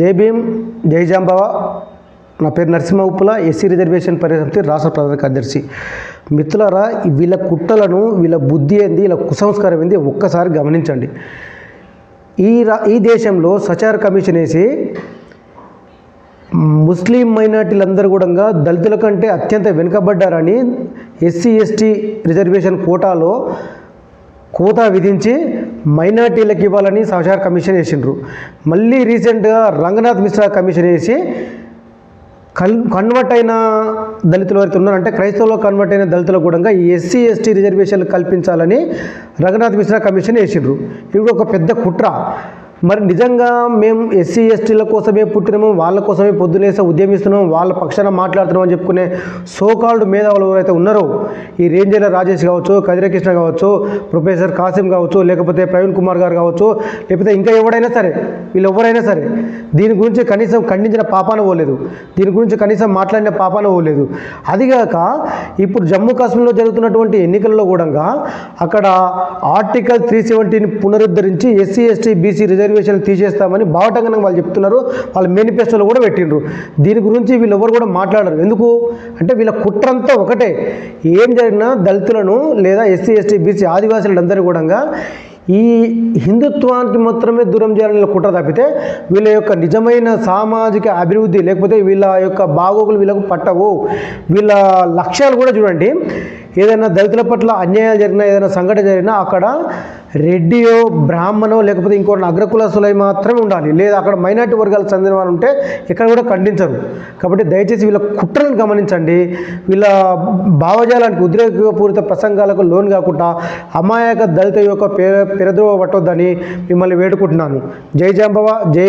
జై భీమ్ జై జాంబావ. నా పేరు నరసింహ ఉప్పుల ఎస్సీ రిజర్వేషన్ పరిసమితి రాష్ట్ర ప్రధాన కార్యదర్శి. మిత్రులారా వీళ్ళ కుట్రలను వీళ్ళ బుద్ధి ఏంది వీళ్ళ కుసంస్కారం ఏంది ఒక్కసారి గమనించండి. ఈ రా ఈ దేశంలో సచార కమిషన్ వేసి ముస్లిం మైనార్టీలందరూ కూడా దళితుల కంటే అత్యంత వెనుకబడ్డారని ఎస్సీ ఎస్టీ రిజర్వేషన్ కోటాలో కోతా విధించి మైనార్టీలకు ఇవ్వాలని సహచార కమిషన్ వేసిండ్రు. మళ్ళీ రీసెంట్గా రంగనాథ్ మిశ్రా కమిషన్ వేసి కన్ కన్వర్ట్ అయిన దళితులు ఎవరైతే ఉన్నారో అంటే క్రైస్తవులో కన్వర్ట్ అయిన దళితులకు కూడా ఈ ఎస్సీ ఎస్టీ రిజర్వేషన్లు కల్పించాలని రంగనాథ్ మిశ్రా కమిషన్ వేసిండ్రు. ఇది ఒక పెద్ద కుట్ర. మరి నిజంగా మేము ఎస్సీ ఎస్టీల కోసమే పుట్టినాము వాళ్ళ కోసమే పొద్దునేసే ఉద్యమిస్తున్నాం వాళ్ళ పక్షాన మాట్లాడుతున్నాం అని చెప్పుకునే సోకాల్డ్ మేధావులు ఎవరైతే ఉన్నారో ఈ రేంజర్ల రాజేష్ కావచ్చు కదిరకృష్ణ కావచ్చు ప్రొఫెసర్ కాసిం కావచ్చు లేకపోతే ప్రవీణ్ కుమార్ గారు కావచ్చు లేకపోతే ఇంకా ఎవడైనా సరే వీళ్ళు ఎవరైనా సరే దీని గురించి కనీసం ఖండించిన పాపాన పోలేదు. దీని గురించి కనీసం మాట్లాడిన పాపాన పోలేదు. అదిగాక ఇప్పుడు జమ్మూ కాశ్మీర్లో జరుగుతున్నటువంటి ఎన్నికల్లో కూడా అక్కడ ఆర్టికల్ త్రీ సెవెంటీని పునరుద్ధరించి ఎస్సీ ఎస్టీ బీసీ రిజర్వేషన్లు తీసేస్తామని బావటంగా వాళ్ళు చెప్తున్నారు. వాళ్ళ మేనిఫెస్టోలో కూడా పెట్టిండ్రు. దీని గురించి వీళ్ళు ఎవరు కూడా మాట్లాడరు. ఎందుకు? అంటే వీళ్ళ కుట్రంతా ఒకటే. ఏం జరిగినా దళితులను లేదా ఎస్సీ ఎస్టీ బీసీ ఆదివాసులందరూ కూడా ఈ హిందుత్వానికి మాత్రమే దూరం చేయాలని కుట్ర తప్పితే వీళ్ళ యొక్క నిజమైన సామాజిక అభివృద్ధి లేకపోతే వీళ్ళ యొక్క బాగోగులు వీళ్ళకు పట్టవు. వీళ్ళ లక్ష్యాలు కూడా చూడండి. ఏదైనా దళితుల పట్ల అన్యాయాలు జరిగినా ఏదైనా సంఘటన జరిగినా అక్కడ రెడ్డియో బ్రాహ్మణో లేకపోతే ఇంకో అగ్రకులసులై మాత్రమే ఉండాలి. లేదా అక్కడ మైనార్టీ వర్గాలకు చెందిన వారు ఉంటే ఇక్కడ కూడా ఖండించరు. కాబట్టి దయచేసి వీళ్ళ కుట్రలను గమనించండి. వీళ్ళ భావజాలానికి ఉద్రేకపూరిత ప్రసంగాలకు లోన్ కాకుండా అమాయక దళిత యొక్క పేర పెరద్రోవ పట్టొద్దని మిమ్మల్ని వేడుకుంటున్నాను. జై జాంబవ జై